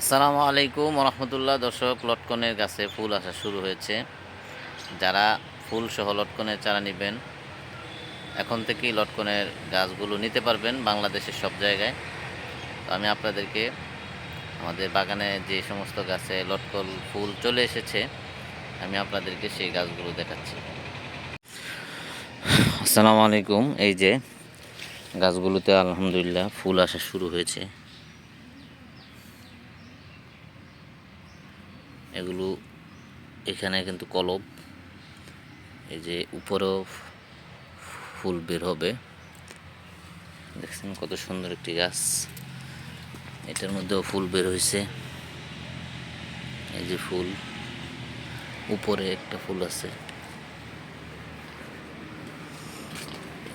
আসসালামু আলাইকুম রহমতুল্লাহ দর্শক, লটকনের গাছে ফুল আসা শুরু হয়েছে। যারা ফুল সহ লটকনের চারা নেবেন, এখন থেকেই লটকনের গাছগুলো নিতে পারবেন বাংলাদেশের সব জায়গায়। তো আমি আপনাদেরকে আমাদের বাগানে যে সমস্ত গাছে লটকল ফুল চলে এসেছে, আমি আপনাদেরকে সেই গাছগুলো দেখাচ্ছি। আসসালামু আলাইকুম। এই যে গাছগুলোতে আলহামদুলিল্লাহ ফুল আসা শুরু হয়েছে। এগুলো এখানে কিন্তু কলব। এই যে উপরেও ফুল বের হবে। দেখছেন কত সুন্দর একটি গাছ। এটার মধ্যেও ফুল বের হয়েছে। এই যে ফুল। উপরে একটা ফুল আছে।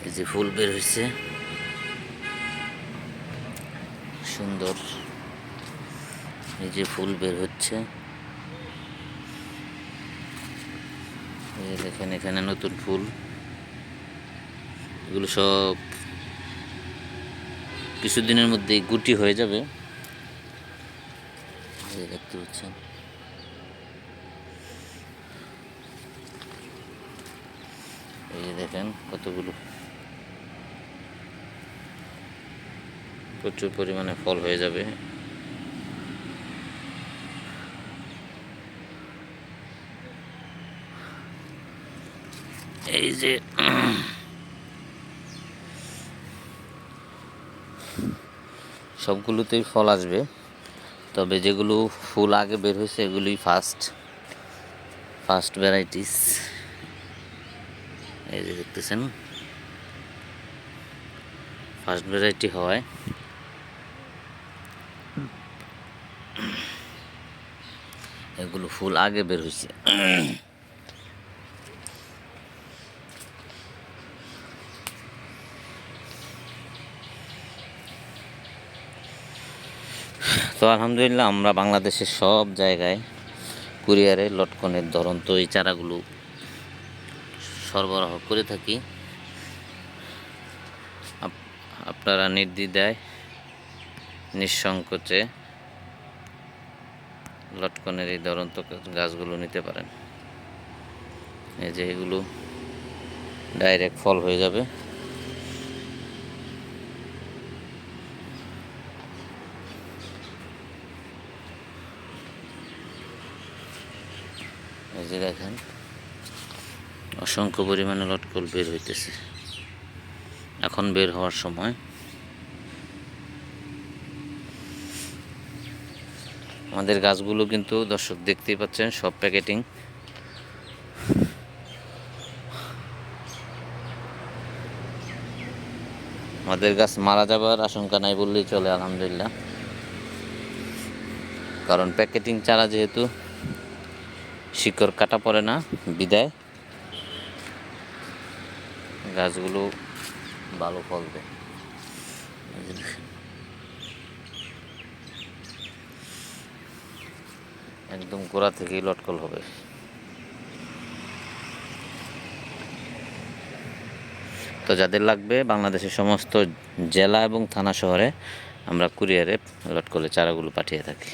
এই যে ফুল বের হয়েছে। সুন্দর। এই যে ফুল বের হচ্ছে। এই দেখেন এখানে নতুন ফুল। এগুলো সব কিছুদিনের মধ্যেই গুটি হয়ে যাবে। দেখতে পাচ্ছেন। এই দেখেন কতগুলো। প্রচুর পরিমাণে ফল হয়ে যাবে। এই যে সবগুলোতেই ফল আসবে। তবে যেগুলো ফুল আগে বের হয়েছে, এগুলোই ফার্স্ট ফার্স্ট ভ্যারাইটিস এই যে দেখতেছেন। ফার্স্ট ভ্যারাইটি হওয়ায় এগুলো ফুল আগে বের হয়েছে। তো আলহামদুলিল্লাহ আমরা বাংলাদেশের সব জায়গায় কুরিয়ারে লটকনের ধরন্ত এই চারাগুলো সরবরাহ করে থাকি। আপ- আপনারা নির্দ্বিধায়, নিঃসংকোচে লটকনের এই ধরন্ত গাছগুলো নিতে পারেন। এই যে এগুলো ডাইরেক্ট ফল হয়ে যাবে। এই যে দেখেন, অসংখ্য পরিমাণে লটকল বের হইতেছে। এখন বের হওয়ার সময়। আমাদের গাছগুলো কিন্তু দর্শক দেখতেই পাচ্ছেন, সব প্যাকেটিং। আমাদের গাছ মারা যাবার আশঙ্কা নাই বললেই চলে, আলহামদুলিল্লাহ। কারণ প্যাকেটিং চারা যেহেতু শিকড় কাটা পড়ে না, বিদায়। গাছগুলো ভালো ফল দেয়। একদম গোড়া থেকেই লটকল হবে। তো যাদের লাগবে, বাংলাদেশের সমস্ত জেলা এবং থানা শহরে আমরা কুরিয়ারে লটকলের চারাগুলো পাঠিয়ে থাকি।